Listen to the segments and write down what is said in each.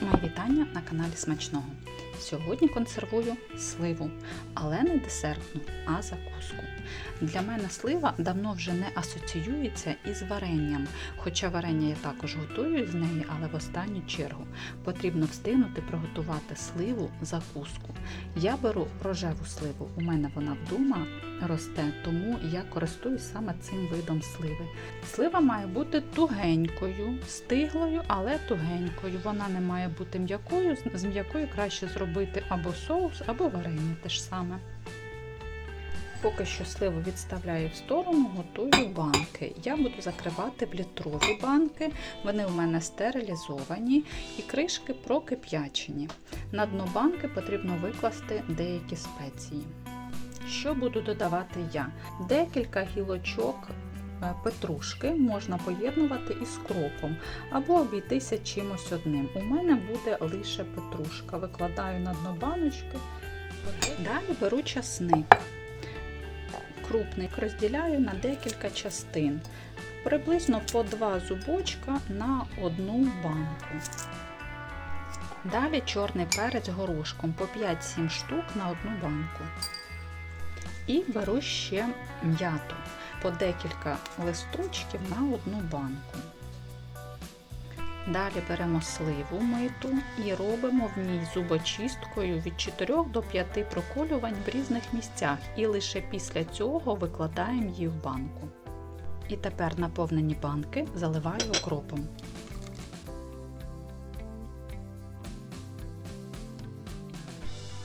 Мої вітання на каналі Смачного. Сьогодні консервую сливу, але не десертну, а закуску. Для мене слива давно вже не асоціюється із варенням, хоча варення я також готую з неї, але в останню чергу потрібно встигнути приготувати сливу закуску. Я беру рожеву сливу, у мене вона вдома росте, тому я користуюсь саме цим видом сливи. Слива має бути тугенькою, стиглою, але тугенькою. Вона не має бути м'якою. З м'якою краще зробити або соус, або варення те ж саме. Поки що сливу відставляю в сторону, готую банки. Я буду закривати в літрові банки. Вони у мене стерилізовані і кришки прокип'ячені. На дно банки потрібно викласти деякі спеції. Що буду додавати я? Декілька гілочок петрушки можна поєднувати із кропом або обійтися чимось одним. У мене буде лише петрушка. Викладаю на дно баночки. Далі беру часник. Крупний розділяю на декілька частин. Приблизно по два зубочка на одну банку. Далі чорний перець горошком по 5-7 штук на одну банку. І беру ще м'яту по декілька листочків на одну банку. Далі беремо сливу миту і робимо в ній зубочисткою від 4 до 5 проколювань в різних місцях, і лише після цього викладаємо її в банку. І тепер наповнені банки заливаю окропом.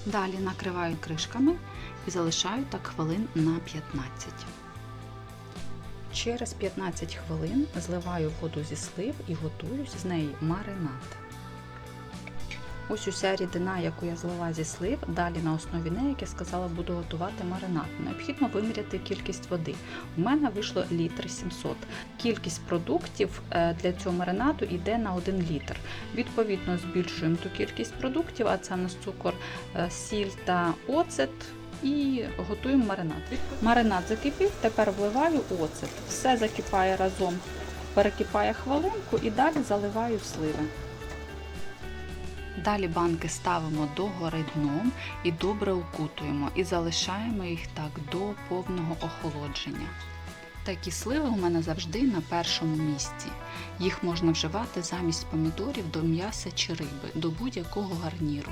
Далі накриваю кришками і залишаю так хвилин на 15. Через 15 хвилин зливаю воду зі слив і готую з неї маринад. Ось уся рідина, яку я злила зі слив, далі на основі неї, як я сказала, буду готувати маринад. Необхідно виміряти кількість води. У мене вийшло літр 700. Кількість продуктів для цього маринаду йде на 1 літр. Відповідно, збільшуємо ту кількість продуктів, а це у нас цукор, сіль та оцет. І готуємо маринад. Маринад закипів, тепер вливаю оцет. Все закипає разом, перекипає хвилинку і далі заливаю сливи. Далі банки ставимо догори дном і добре укутуємо і залишаємо їх так до повного охолодження. Такі сливи у мене завжди на першому місці. Їх можна вживати замість помідорів до м'яса чи риби, до будь-якого гарніру.